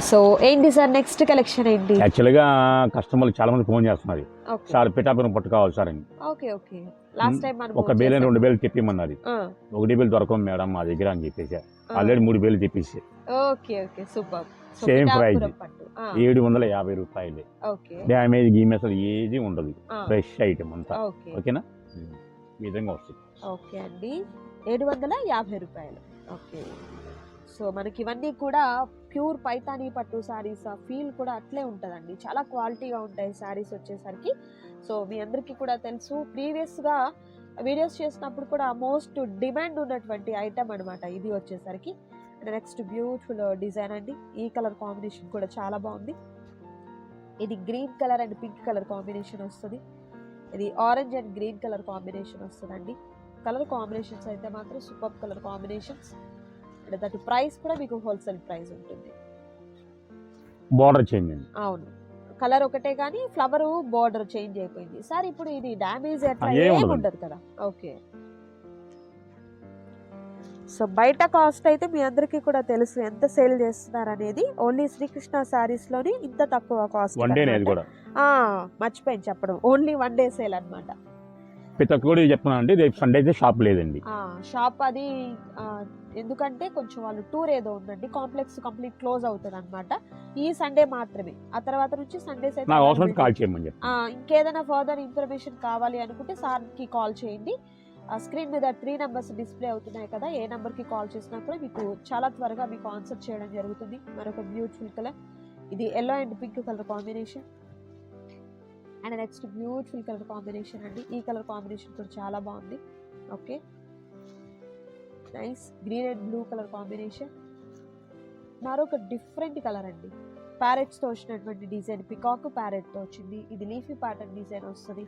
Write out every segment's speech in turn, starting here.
So ఏంటి sir next collection ఏంటి? యాక్చువల్గా కస్టమర్లు చాలా మంది ఫోన్ చేస్తున్నారు. సార్ పిఠాపురం పట్టు కావాలి సార్ అని. Okay okay. లాస్ట్ టైం ఒక బేలు రెండు బేలు చెప్పిమన్నది ఆ, ఒకటి బేలు దొరకం మేడం మా దగ్గర అని చెప్పేసి. ఆల్రెడీ మూడు బేలు చెప్పేసి okay okay. Super. So Same Pithapuram price. పట్టు. ఆ, ఏడు వందల యాభై రూపాయలు. డ్యామేజ్ గీమ్ అసలు ఏది ఉండదు. ఫ్రెష్ ఐటమ్ అంతా. ఓకే. ఓకేనా? ఈ విధంగా వస్తుంది. ఓకే అండి. ఏడు వందల యాభై రూపాయలు. ఓకే. సో మనకి ఇవన్నీ కూడా ప్యూర్ పైతానీ పట్టు శారీస్ ఆ ఫీల్ కూడా అట్లే ఉంటుందండి. చాలా క్వాలిటీగా ఉంటాయి శారీస్ వచ్చేసరికి. సో మీ అందరికీ కూడా తెలుసు. ప్రీవియస్గా వీడియోస్ చేసినప్పుడు కూడా మోస్ట్ డిమాండ్ ఉన్నటువంటి ఐటమ్ అనమాట ఇది వచ్చేసరికి. నెక్స్ట్ బ్యూటిఫుల్ డిజైన్ అండి. ఈ కలర్ కాంబినేషన్ కూడా చాలా బాగుంది. ఇది green colour and pink colour combination వస్తుంది. ఇది orange and green colour combination వస్తుందండి. కలర్ కాంబినేషన్స్ అయితే మాత్రం super colour combinations and that price కూడా మీకు హోల్సేల్ ప్రైస్ ఉంటుంది. బార్డర్ చేంజ్ అండి. అవును. కలర్ ఒకటే కానీ ఫ్లవర్ బార్డర్ చేంజ్ అయిపోయింది. సార్ ఇప్పుడు ఇది డ్యామేజ్ అట్లా ఆ, ఏం ఏం ఉండదు. కదా? ఓకే సో బయట కాస్ట్ అయితే మీ అందరికీ కూడా తెలుసు ఎంత సేల్ చేస్తున్నారు అనేది ఓన్లీ శ్రీకృష్ణ సారీస్లోని ఇంత తక్కువ కాస్ట్ మర్చిపోయింది చెప్పడం. ఓన్లీ వన్ డే సేల్ అన్నమాట. ప్రతి ఒక్క కూడా చెప్తున్నాను అండి రేపు సండే అయితే షాప్ లేదండి. షాప్ అది ఎందుకంటే కొంచెం వాళ్ళు టూర్ ఏదో ఉందండి కాంప్లెక్స్ కంప్లీట్ క్లోజ్ అవుతుంది అనమాట ఈ సండే మాత్రమే. ఆ తర్వాత నుంచి సండేస్ అయితే అవసరం కాల్ చేయమని ఇంకేదైనా ఫర్దర్ ఇన్ఫర్మేషన్ కావాలి అనుకుంటే సార్కి కాల్ చేయండి. ఆ స్క్రీన్ మీద త్రీ నెంబర్స్ డిస్ప్లే అవుతున్నాయి కదా ఏ నెంబర్కి కాల్ చేసినా కూడా మీకు చాలా త్వరగా మీకు ఆన్సర్ చేయడం జరుగుతుంది. మరొక బ్యూటిఫుల్ కలర్ ఇది yellow and pink colour combination and next beautiful colour combination అండి. ఈ కలర్ కాంబినేషన్ కూడా చాలా బాగుంది. Okay. Nice green and blue colour combination. మరొక డిఫరెంట్ కలర్ అండి. ప్యారెట్స్తో వచ్చినటువంటి డిజైన్ పికాక్ ప్యారెట్తో వచ్చింది. ఇది లీఫీ ప్యాటర్న్ డిజైన్ వస్తుంది.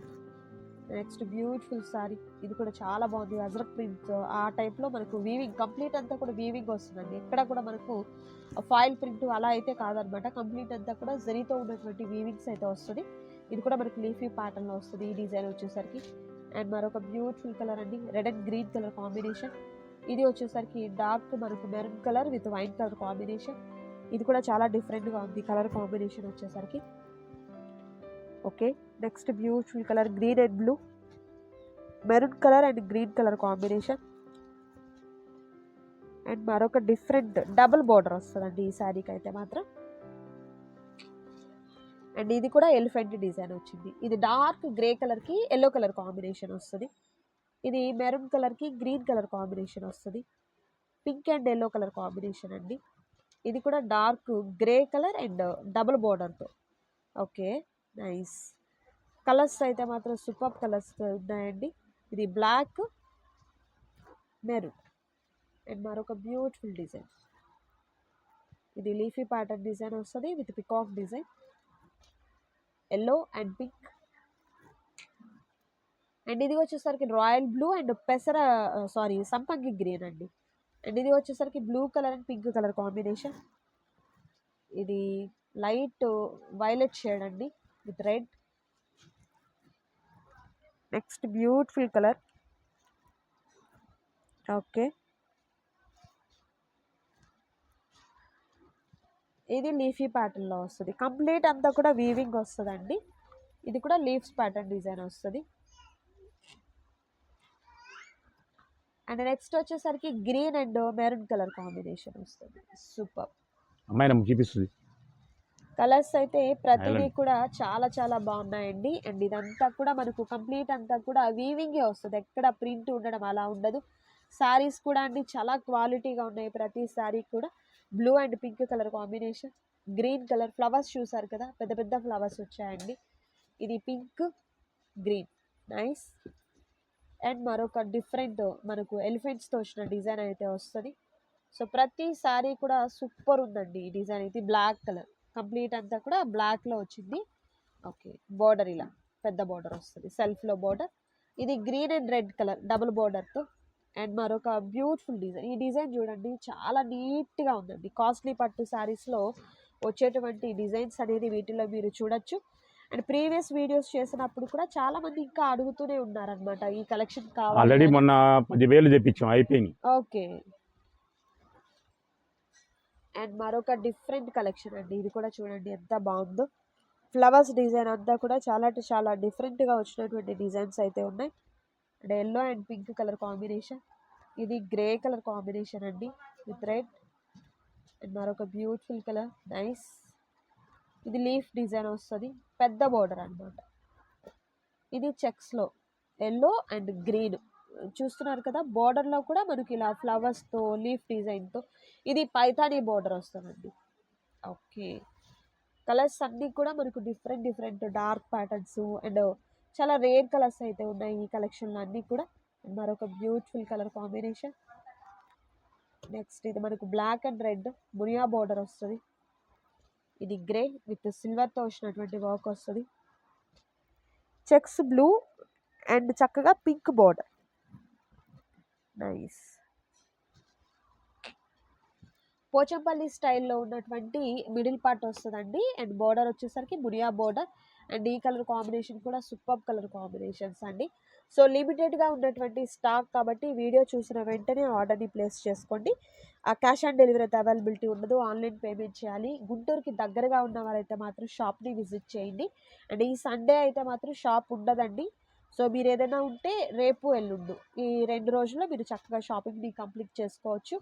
Next beautiful sari. ఇది కూడా చాలా బాగుంది. అజరక్ ప్రింట్. ఆ టైప్లో మనకు వీవింగ్ కంప్లీట్ అంతా కూడా వీవింగ్ వస్తుందండి. ఎక్కడ కూడా మనకు ఫాయిల్ ప్రింట్ అలా అయితే కాదనమాట. కంప్లీట్ అంతా కూడా జరీతో ఉన్నటువంటి వీవింగ్స్ అయితే వస్తుంది. ఇది కూడా మనకి లీఫీ ప్యాటర్న్లో వస్తుంది ఈ డిజైన్ వచ్చేసరికి. అండ్ మరొక బ్యూటిఫుల్ కలర్ అండి. Red and green colour combination ఇది వచ్చేసరికి డార్క్ మనకు maroon colour with wine colour combination ఇది కూడా చాలా డిఫరెంట్గా ఉంది కలర్ కాంబినేషన్ వచ్చేసరికి. Okay? Next beautiful colour green and blue maroon colour and green colour combination and మరొక డిఫరెంట్ డబుల్ బార్డర్ వస్తుందండి ఈ శారీకి అయితే మాత్రం. అండ్ ఇది కూడా ఎలిఫెంట్ డిజైన్ వచ్చింది. ఇది డార్క్ గ్రే కలర్కి ఎల్లో కలర్ కాంబినేషన్ వస్తుంది. ఇది మెరూన్ కలర్కి గ్రీన్ కలర్ కాంబినేషన్ వస్తుంది. Pink and yellow colour combination అండి. ఇది కూడా dark grey colour and double బార్డర్తో ఓకే? నైస్. కలర్స్ అయితే మాత్రం సూపర్ కలర్స్ ఉన్నాయండి. ఇది బ్లాక్ మెరూన్ అండ్ మరొక బ్యూటిఫుల్ డిజైన్. ఇది లీఫీ ప్యాటర్న్ డిజైన్ వస్తుంది with peacock design. Yellow and pink. And ఇది వచ్చేసరికి రాయల్ బ్లూ అండ్ పెసర సారీ సంపంగి గ్రీన్ అండి. అండ్ ఇది వచ్చేసరికి blue colour and pink colour combination. ఇది లైట్ వైలెట్ షేడ్ అండి. With red next beautiful colour okay ఇది లీఫీ ప్యాటర్న్లో వస్తుంది. కంప్లీట్ అంతా కూడా వీవింగ్ వస్తుందండి. ఇది కూడా లీవ్స్ ప్యాటర్న్ డిజైన్ వస్తుంది. అండ్ నెక్స్ట్ వచ్చేసరికి green and maroon colour combination వస్తుంది. సూపర్ అమ్మాయి నమ్మ చూపిస్తుంది. కలర్స్ అయితే ప్రతిదీ. కూడా చాలా చాలా బాగున్నాయండి. అండ్ ఇదంతా కూడా మనకు కంప్లీట్ అంతా కూడా వీవింగే వస్తుంది. ఎక్కడ ప్రింట్ ఉండడం అలా ఉండదు. శారీస్ కూడా అండి చాలా క్వాలిటీగా ఉన్నాయి ప్రతి శారీ కూడా. Blue and pink colour combination green colour flowers చూసారు కదా? పెద్ద పెద్ద ఫ్లవర్స్ వచ్చాయండి. ఇది పింక్ గ్రీన్ నైస్ అండ్ మరొక డిఫరెంట్ మనకు ఎలిఫెంట్స్తో వచ్చిన డిజైన్ అయితే వస్తుంది. సో ప్రతి శారీ కూడా సూపర్ ఉందండి ఈ డిజైన్ ఇది బ్లాక్ కలర్ కంప్లీట్ అంతా కూడా బ్లాక్లో వచ్చింది. ఓకే బార్డర్ ఇలా పెద్ద బార్డర్ వస్తుంది. సెల్ఫ్లో బార్డర్ ఇది green and red colour double బార్డర్తో అండ్ మరొక బ్యూటిఫుల్ డిజైన్ ఈ డిజైన్ చూడండి చాలా నీట్గా ఉందండి. కాస్ట్లీ పట్టు శారీస్లో వచ్చేటువంటి డిజైన్స్ అనేది వీటిలో మీరు చూడొచ్చు. అండ్ ప్రీవియస్ వీడియోస్ చేసినప్పుడు కూడా చాలా మంది ఇంకా అడుగుతూనే ఉన్నారనమాట ఈ కలెక్షన్ ఆల్రెడీ కావాలి మొన్న పదివేలు తెప్పించాం అయిపోయినాయి. ఓకే. అండ్ మరొక డిఫరెంట్ కలెక్షన్ అండి. ఇది కూడా చూడండి ఎంత బాగుందో. ఫ్లవర్స్ డిజైన్ అంతా కూడా చాలా అంటే చాలా డిఫరెంట్గా వచ్చినటువంటి డిజైన్స్ అయితే ఉన్నాయి. And yellow and pink colour combination. ఇది గ్రే కలర్ కాంబినేషన్ అండి విత్ రెడ్. అండ్ మరొక బ్యూటిఫుల్ కలర్. నైస్. ఇది లీఫ్ డిజైన్ వస్తుంది. పెద్ద బోర్డర్ అన్నమాట. ఇది చెక్స్లో. Yellow and green. చూస్తున్నారు కదా బోర్డర్లో కూడా మనకి ఇలా ఫ్లవర్స్తో లీఫ్ డిజైన్తో ఇది పైతానీ బార్డర్ వస్తుందండి. ఓకే. కలర్స్ అన్నీ కూడా మనకు different different dark patterns and చాలా రేర్ కలర్స్ అయితే ఉన్నాయి ఈ కలెక్షన్లో అన్నీ కూడా. మరొక బ్యూటిఫుల్ కలర్ కాంబినేషన్. నెక్స్ట్ ఇది మనకు బ్లాక్ అండ్ రెడ్ మునియా బోర్డర్ వస్తుంది. ఇది గ్రే విత్ సిల్వర్తో వచ్చినటువంటి వర్క్ వస్తుంది. చెక్స్ బ్లూ అండ్ చక్కగా పింక్ బార్డర్. నైస్ పోచంపల్లి స్టైల్లో ఉన్నటువంటి మిడిల్ పార్ట్ వస్తుందండి. అండ్ బోర్డర్ వచ్చేసరికి మునియా బోర్డర్. అండ్ ఈ కలర్ కాంబినేషన్ కూడా సూపర్ కలర్ కాంబినేషన్స్ అండి. సో లిమిటెడ్గా ఉన్నటువంటి స్టాక్ కాబట్టి వీడియో చూసిన వెంటనే ఆర్డర్ని ప్లేస్ చేసుకోండి. ఆ క్యాష్ ఆన్ డెలివరీ అయితే అవైలబిలిటీ ఉండదు. ఆన్లైన్ పేమెంట్ చేయాలి. గుంటూరుకి దగ్గరగా ఉన్న వారైతే మాత్రం షాప్ని విజిట్ చేయండి. అండ్ ఈ సండే అయితే మాత్రం షాప్ ఉండదండి. సో మీరు ఏదైనా ఉంటే రేపు ఎల్లుండు. ఈ రెండు రోజుల్లో మీరు చక్కగా షాపింగ్ని కంప్లీట్ చేసుకోవచ్చు.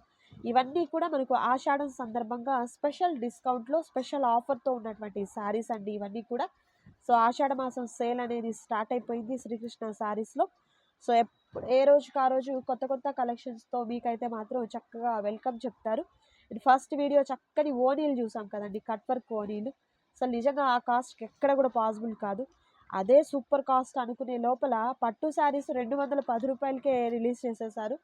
ఇవన్నీ కూడా మనకు ఆషాఢం సందర్భంగా స్పెషల్ డిస్కౌంట్లో స్పెషల్ ఆఫర్తో ఉన్నటువంటి శారీస్ అండి ఇవన్నీ కూడా. సో ఆషాఢ మాసం సేల్ అనేది స్టార్ట్ అయిపోయింది శ్రీకృష్ణ శారీస్లో. సో ఎప్పుడు ఏ రోజుకి ఆ రోజు కొత్త కొత్త కలెక్షన్స్తో మీకైతే మాత్రం చక్కగా వెల్కమ్ చెప్తారు. ఫస్ట్ వీడియో చక్కని ఓనీలు చూసాం కదండి కట్ వర్క్ ఓనీలు అసలు నిజంగా ఆ కాస్ట్కి ఎక్కడ కూడా పాసిబుల్ కాదు. అదే సూపర్ కాస్ట్ అనుకునే లోపల పట్టు శారీస్ రెండు వందల పది రూపాయలకే రిలీజ్ చేసేసారు.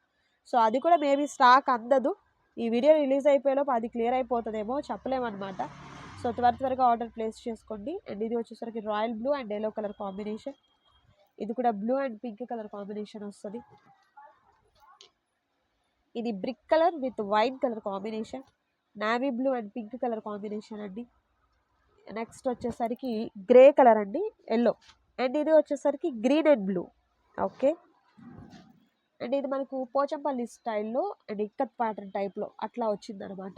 సో అది కూడా మేబీ స్టాక్ అందదు. ఈ వీడియో రిలీజ్ అయిపోయేలోపు అది క్లియర్ అయిపోతుందేమో చెప్పలేమన్నమాట. సో త్వర త్వరగా ఆర్డర్ ప్లేస్ చేసుకోండి. అండ్ ఇది వచ్చేసరికి royal blue and yellow colour combination. ఇది కూడా blue and pink colour combination వస్తుంది. ఇది brick colour with white colour combination. Navy blue and pink colour combination అండి. నెక్స్ట్ వచ్చేసరికి గ్రే కలర్ అండి ఎల్లో అండ్ ఇది వచ్చేసరికి green and blue okay and ఇది మనకు పోచంపల్లి స్టైల్లో అండ్ ఇక్కత్ ప్యాటర్న్ టైప్లో అట్లా వచ్చిందనమాట.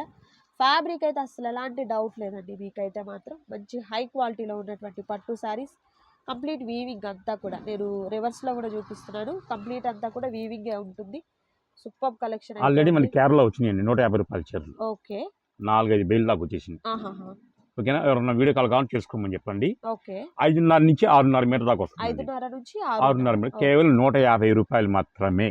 ఫ్యాబ్రిక్ అయితే అసలు ఎలాంటి డౌట్ లేదండి మీకైతే మాత్రం. మంచి హై క్వాలిటీలో ఉన్నటువంటి పట్టు శారీస్ కంప్లీట్ వీవింగ్ అంతా కూడా నేను రివర్స్లో కూడా చూపిస్తున్నాను. కంప్లీట్ అంతా కూడా వీవింగే ఉంటుంది. సూపర్ కలెక్షన్ ఆల్రెడీ మన కేరళ వచ్చినాయండి నూట యాభై రూపాయల చీరలు. ఓకే నాలుగైదు బెయిల్ దాకా వచ్చేసింది ఓకేనా? ఎవరన్నా వీడియో కాల్ కావాలని చేసుకోమని చెప్పండి. ఓకే. ఐదున్నర నుంచి ఆరున్నర మీటర్ దాకా వస్తుంది ఆరున్నర. మీటర్. కేవలం నూట యాభై రూపాయలు మాత్రమే.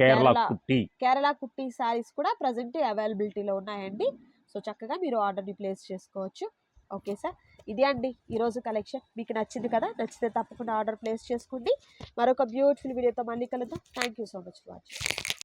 కేరళ కుట్టి. కేరళ కుట్టి శారీస్ కూడా ప్రజెంట్ అవైలబిలిటీలో ఉన్నాయండి. సో చక్కగా మీరు ఆర్డర్ని ప్లేస్ చేసుకోవచ్చు. Okay sir. ఇది అండి ఈరోజు కలెక్షన్. మీకు నచ్చింది కదా? నచ్చితే తప్పకుండా ఆర్డర్ ప్లేస్ చేసుకోండి. మరొక బ్యూటిఫుల్ వీడియోతో మళ్ళీ కలుద్దాం. Thank you so much for watching.